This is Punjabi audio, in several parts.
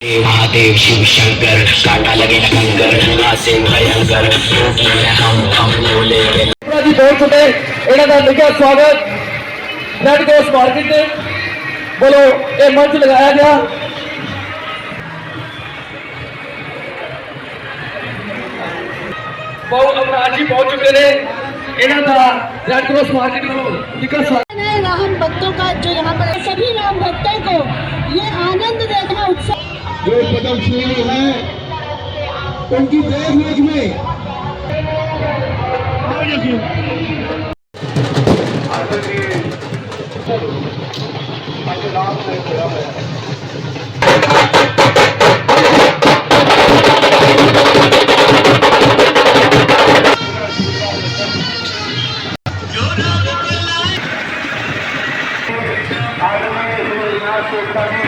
महादेव शिव शंकर काटा लगे न कंकर आसे भयंकर रूप में हम हम बोले के ਭਰਾ ਜੀ ਬਹੁਤ ਛੋਟੇ ਇਹਨਾਂ ਦਾ ਲਿਖਿਆ ਸਵਾਗਤ ਰੈਡ ਕ੍ਰਾਸ ਮਾਰਕੀਟ ਦੇ ਬੋਲੋ ਇਹ ਮੰਚ ਲਗਾਇਆ ਗਿਆ ਬਹੁਤ ਅਪਰਾਧ ਜੀ ਪਹੁੰਚ ਚੁੱਕੇ ਨੇ ਇਹਨਾਂ ਦਾ ਰੈਡ ਕ੍ਰਾਸ ਮਾਰਕੀਟ ਵੱਲੋਂ ਲਿਖਿਆ ਸਵਾਗਤ नए राम भक्तों का जो यहाँ पर है, जो पद्मश्री है उनकी देखरेख में Thank you.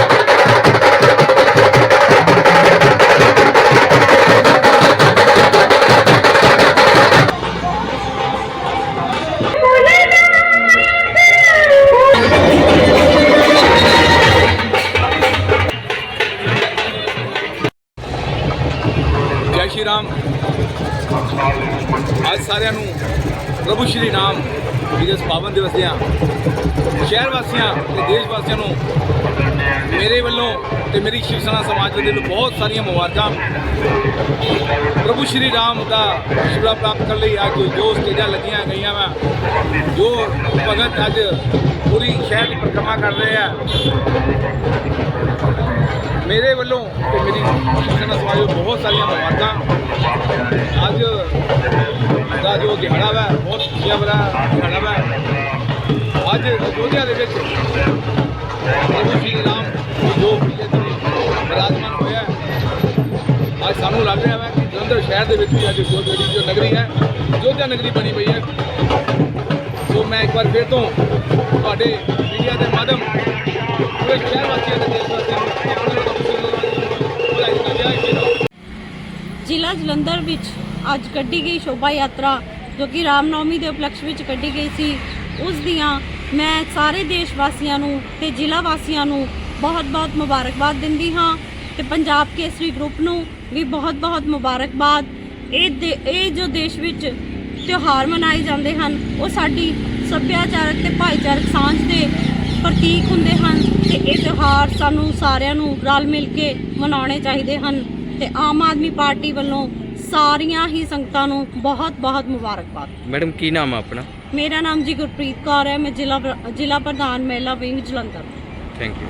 ਸ਼੍ਰੀ ਰਾਮ। ਅੱਜ ਸਾਰਿਆਂ ਨੂੰ ਪ੍ਰਭੂ ਸ਼੍ਰੀ ਰਾਮ ਜੀ ਦੇ ਪਾਵਨ ਦਿਵਸ ਦੀਆਂ ਸ਼ਹਿਰ ਵਾਸੀਆਂ ਤੇ ਦੇਸ਼ ਵਾਸੀਆਂ ਨੂੰ ਮੇਰੇ ਵੱਲੋਂ ਤੇ ਮੇਰੀ ਸ਼ਿਵ ਸੈਨਾ ਸਮਾਜ ਦੇ ਵੱਲੋਂ ਬਹੁਤ ਸਾਰੀਆਂ ਮੁਬਾਰਕਾਂ। ਪ੍ਰਭੂ ਸ਼੍ਰੀ ਰਾਮ ਦਾ ਸ਼ਿਵਰਾ ਪ੍ਰਾਪਤ ਕਰਨ ਲਈ ਅੱਜ ਜੋ ਸਟੇਜਾਂ ਲੱਗੀਆਂ ਗਈਆਂ ਵਾ, ਜੋ ਭਗਤ ਅੱਜ ਪੂਰੀ ਸ਼ਹਿਰ ਦੀ ਪਰਿਕਰਮਾ ਕਰ ਰਹੇ ਆ। ਮੇਰੇ ਵੱਲੋਂ ਤੇ ਮੇਰੀ ਸ਼ਿਵ ਸਮਾਜ ਵੱਲੋਂ ਬਹੁਤ ਸਾਰੀਆਂ ਮੁਬਾਰਕਾਂ। ਅੱਜ ਦਾ ਜੋ ਦਿਹਾੜਾ ਵਾ, ਬਹੁਤ ਖੁਸ਼ੀਆਂ ਭਰਾ ਦਿਹਾੜਾ ਵਾ। ਅੱਜ ਅਯੋਧਿਆ ਦੇ ਵਿੱਚ ਪ੍ਰਭੂ ਸ਼੍ਰੀ ਰਾਮ ਜੋ ਵਿਰਾਜਮਾਨ ਹੋਇਆ ਅੱਜ ਸਾਨੂੰ ਲੱਗ ਰਿਹਾ ਹੈ ਕਿ ਜਲੰਧਰ ਸ਼ਹਿਰ ਦੇ ਵਿੱਚ ਵੀ ਅੱਜ ਜੋ ਜਿਹੜੀ ਜੋ ਨਗਰੀ ਹੈ, ਅਯੋਧਿਆ ਨਗਰੀ ਬਣੀ ਪਈ ਹੈ। ਸੋ ਮੈਂ ਇੱਕ ਵਾਰ ਫਿਰ ਤੋਂ ਤੁਹਾਡੇ ਮੀਡੀਆ ਦੇ ਮਾਧਿਅਮ, ਪੂਰੇ ਸ਼ਹਿਰ ਵਾਸੀਆਂ ਤੇ ਦੇਸ਼ ਵਾਸੀਆਂ ਨੂੰ ਜ਼ਿਲ੍ਹਾ ਜਲੰਧਰ ਵਿੱਚ ਅੱਜ ਕੱਢੀ ਗਈ ਸ਼ੋਭਾ ਯਾਤਰਾ, ਜੋ ਕਿ ਰਾਮਨੌਮੀ ਦੇ ਉਪਲਕਸ਼ ਵਿੱਚ ਕੱਢੀ ਗਈ ਸੀ। ਉਸ ਦੀਆਂ ਮੈਂ ਸਾਰੇ ਦੇਸ਼ ਵਾਸੀਆਂ ਨੂੰ ਤੇ ਜ਼ਿਲ੍ਹਾ ਵਾਸੀਆਂ ਨੂੰ ਬਹੁਤ-ਬਹੁਤ ਮੁਬਾਰਕਬਾਦ ਦਿੰਦੀ ਹਾਂ ਤੇ ਪੰਜਾਬ ਕੇਸਰੀ ਗਰੁੱਪ ਨੂੰ ਵੀ ਬਹੁਤ-ਬਹੁਤ ਮੁਬਾਰਕਬਾਦ। ਇਹ ਦੇ- ਇਹ ਜੋ ਦੇਸ਼ ਵਿੱਚ ਤਿਉਹਾਰ ਮਨਾਏ ਜਾਂਦੇ ਹਨ, ਉਹ ਸਾਡੀ ਸੱਭਿਆਚਾਰਕ ਤੇ ਭਾਈਚਾਰਕ ਸਾਂਝ ਦੇ ਪ੍ਰਤੀਕ ਹੁੰਦੇ ਹਨ ਤੇ ਇਹ ਤਿਉਹਾਰ ਸਾਨੂੰ ਸਾਰਿਆਂ ਨੂੰ ਰਲ ਮਿਲ ਕੇ ਮਨਾਉਣੇ ਚਾਹੀਦੇ ਹਨ। ਤੇ ਆਮ ਆਦਮੀ ਪਾਰਟੀ ਵੱਲੋਂ ਸਾਰੀਆਂ ਹੀ ਸੰਗਤਾਂ ਨੂੰ ਬਹੁਤ-ਬਹੁਤ ਮੁਬਾਰਕਬਾਦ। ਮੈਡਮ ਕੀ ਨਾਮ ਆ ਆਪਣਾ? ਮੇਰਾ ਨਾਮ ਜੀ ਗੁਰਪ੍ਰੀਤ ਕੌਰ ਹੈ। ਮੈਂ ਜ਼ਿਲ੍ਹਾ ਜ਼ਿਲ੍ਹਾ ਪ੍ਰਧਾਨ ਮਹਿਲਾ ਵਿੰਗ ਜਲੰਧਰ। Thank you